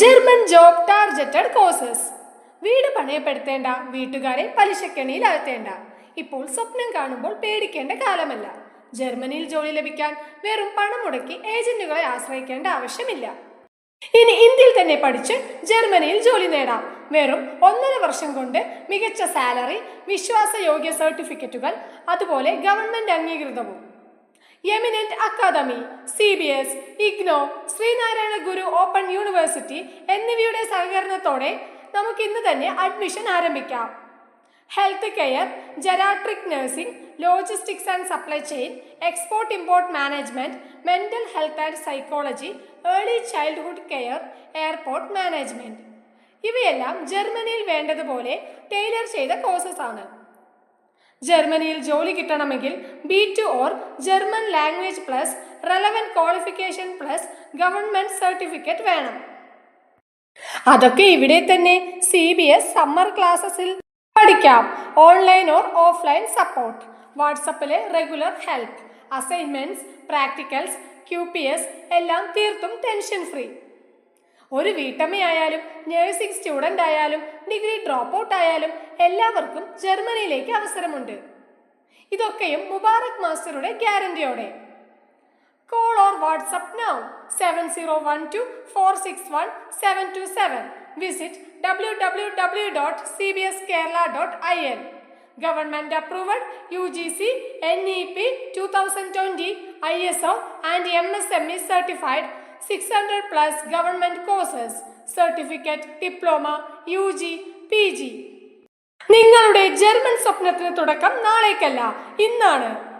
German job targeted courses. വീട് പണയപ്പെടുത്തേണ്ട വീട്ടുകാരെ പലിശക്കെണിയിൽ അകത്തേണ്ട. ഇപ്പോൾ സ്വപ്നം കാണുമ്പോൾ പേടിക്കേണ്ട കാലമല്ല. ജർമ്മനിയിൽ ജോലി ലഭിക്കാൻ വെറും പണം മുടക്കി ഏജന്റുകളെ ആശ്രയിക്കേണ്ട ആവശ്യമില്ല. ഇനി ഇന്ത്യയിൽ തന്നെ പഠിച്ച് ജർമ്മനിയിൽ ജോലി നേടാം. വെറും ഒന്നര വർഷം കൊണ്ട് മികച്ച സാലറി വിശ്വാസയോഗ്യ സർട്ടിഫിക്കറ്റുകൾ അതുപോലെ government അംഗീകൃതവും. Eminent academy C B S IGNOU Sreenarayana Guru open university എന്നിവയുടെ സഹകരണത്തോടെ നമുക്ക് ഇന്ന് തന്നെ അഡ്മിഷൻ ആരംഭിക്കാം. Health care geriatric nursing logistics and supply chain export import management mental health and psychology early childhood care airport management ഇവയെല്ലാം ജർമ്മനിയിൽ വേണ്ടതുപോലെ Taylor ചെയ്ത കോഴ്സസ് ആണ്. ജർമ്മനിയിൽ ജോലി കിട്ടണമെങ്കിൽ B two or German language plus relevant qualification plus government certificate വേണം. അതൊക്കെ ഇവിടെ തന്നെ സി ബി എസ് സമ്മർ ക്ലാസ്സസിൽ പഠിക്കാം. Online or offline support വാട്സപ്പിലെ regular help assignments practicals Q P S എല്ലാം തീർത്തും ടെൻഷൻ ഫ്രീ ഒരു വീട്ടമ്മയായാലും നഴ്സിംഗ് സ്റ്റുഡന്റ് ആയാലും ഡിഗ്രി ഡ്രോപ്പ് ഔട്ട് ആയാലും എല്ലാവർക്കും ജർമ്മനിയിലേക്ക് അവസരമുണ്ട്. ഇതൊക്കെയും മുബാറക് മാസ്റ്ററുടെ ഗ്യാരണ്ടിയോടെ P two thousand twenty I S O and M S M E certified six hundred plus government courses certificate diploma U G P G നിങ്ങളുടെ ജർമ്മൻ സ്വപ്നത്തിന് തുടക്കം നാളേക്കല്ല. ഇന്നാണ്.